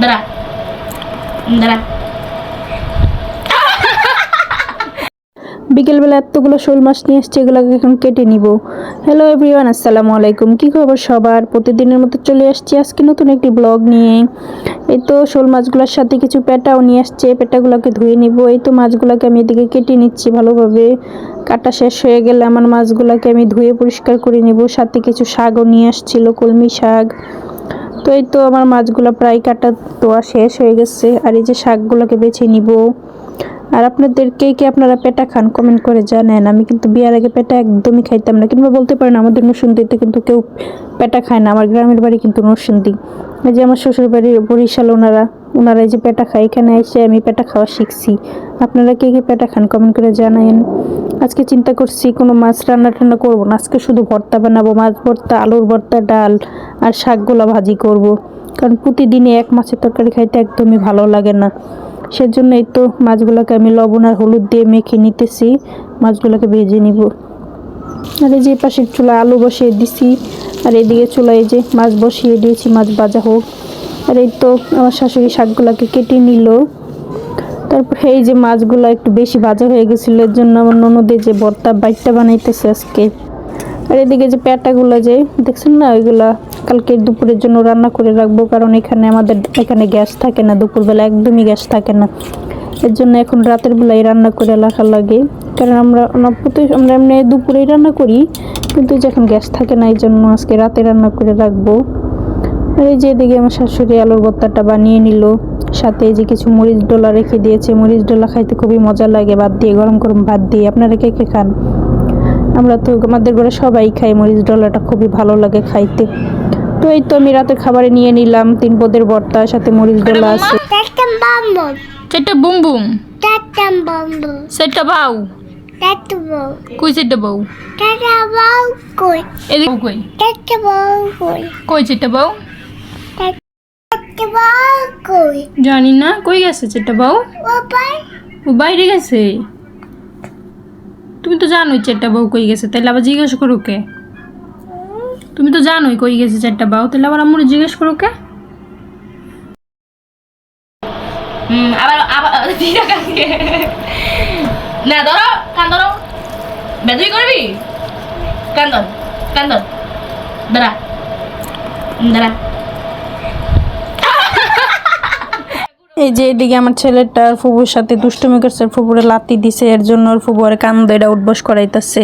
দাঁড়া দাঁড়া বিকেলবেলা এতগুলো শোল মাছ নিয়ে এসছে, এগুলোকে এখন কেটে নিব। হ্যালো এভরিওয়ান আসসালামু আলাইকুম। কী খবর সবার? প্রতিদিনের মতো চলে আসছি আজকে নতুন একটি ব্লগ নিয়ে। এই তো শোল মাছগুলোর সাথে কিছু পেটাও নিয়ে আসছে, পেটাগুলোকে ধুয়ে নিব। এই তো মাছগুলোকে আমি এদিকে কেটে নিচ্ছি ভালোভাবে। কাটা শেষ হয়ে গেলে আমার মাছগুলোকে আমি ধুয়ে পরিষ্কার করে নিব। সাথে কিছু শাকও নিয়ে আসছিল, কলমি শাক। তো এই তো আমার মাছগুলো প্রায় কাটা তোয়া শেষ হয়ে গেছে। আর এই যে শাকগুলোকে বেছে নিব। আর আপনাদের কে কে আপনারা পেটা খান কমেন্ট করে জানেন। আমি কিন্তু বিয়ার আগে পেটা একদমই খাইতাম না। কিংবা বলতে পারেন আমাদের নরসিংদীতে কিন্তু কেউ পেটা খায় না। আমার গ্রামের বাড়ি কিন্তু নরসিংদী। এই যে আমার শ্বশুর বাড়ি বরিশাল ওনারা ওনারা এই যে পেটা খায়। এখানে এসে আমি পেটা খাওয়া শিখছি। আপনারা কে কে পেটা খান কমেন্ট করে জানায়েন। আজকে চিন্তা করছি কোনো মাছ রান্না টান্না করব না। আজকে শুধু ভর্তা বানাবো, মাছ ভর্তা, আলুর ভর্তা, ডাল আর শাকগুলো ভাজি করব। কারণ প্রতিদিনই এক মাছের তরকারি খাইতে একদমই ভালো লাগে না। সেজন্য এই তো মাছগুলোকে আমি লবণ আর হলুদ দিয়ে মেখে নিতেছি, মাছগুলোকে ভেজে নিব। আর এই যে পাশের চুলা আলু বসিয়ে দিছি, আর এদিকে চুলায় যে মাছ বসিয়ে দিয়েছি, মাছ ভাজা হোক। আর এই তো আমার শাশুড়ি শাকগুলোকে কেটে নিল। তারপর এই যে মাছগুলো একটু বেশি ভাজা হয়ে গেছিল, এর জন্য আমার ননদের যে বর্তা বাইটটা বানাইতেছে আজকে। আর এদিকে যে প্যাটাগুলো যে, দেখছেন না ওইগুলা কালকে দুপুরের জন্য রান্না করে রাখব, কারণ এখানে আমাদের, এখানে গ্যাস থাকে না, দুপুরবেলা একদমই গ্যাস থাকে না। এর জন্য এখন রাতের বেলায় রান্না করে রাখা লাগে, কারণ আমরা প্রতি- আমরা এমনি দুপুরেই রান্না করি, কিন্তু যখন গ্যাস থাকে না এই জন্য আজকে রাতে রান্না করে রাখব। আর এই যে এদিকে আমার শাশুড়ি আলুর ভর্তাটা বানিয়ে নিল। সাথে এই যে কিছু মরিচ ডোলা রেখে দিয়েছে মরিচ ডোলা খাইতে খুবই মজা লাগে ভাত দিয়ে গরম গরম ভাত দিয়ে। আপনারা কে কে খান? আমরা তো আমাদের ঘরে সবাই খাই মরিচ ডলাটা খুবই ভালো লাগে খাইতে। তো এই তো আমি রাতের খাবারে নিয়ে নিলাম তিন পদের ভর্তা সাথে মরিচ ডলা আছে। সেটা বুম বুম। সেটা বাউ। কই সেটা বউ? কই? koi, কই সেটা বউ. জানি না কই গেছে সেটা বউ? ও বাইরে গেছে? তুমি তো জানোই চারটা বউ কই গেছে তাহলে আবার জিজ্ঞেস করো কে? তুমি তো জানোই কই গেছে চারটা বউ তাহলে আবার আমার জিজ্ঞেস করো কে? হুম আবার আবার না ধরো কান ধরো। বেদুই করবি? কান ধর কান ধর। দাঁড়া। দাঁড়া। এই যে এদিকে আমার ছেলেটা আর ফুবুর সাথে দুষ্টুমি করছে ফুপুরে লাতি দিছে, এর জন্য ওর ফুবু আর কান্দ এটা উঠবস করাইতেছে।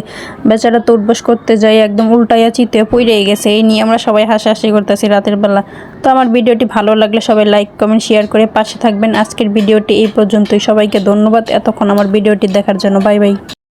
বেচারা তো উঠবস করতে যাই একদম উল্টাইয়া চিতে পড়ে গেছে। এই নিয়ে আমরা সবাই হাসাহাসি করতেছি রাতের বেলা। তো আমার ভিডিওটি ভালো লাগলে সবাই লাইক, কমেন্ট, শেয়ার করে পাশে থাকবেন। আজকের ভিডিওটি এই পর্যন্তই। সবাইকে ধন্যবাদ। এতক্ষণ আমার ভিডিওটি দেখার জন্য। Bye bye.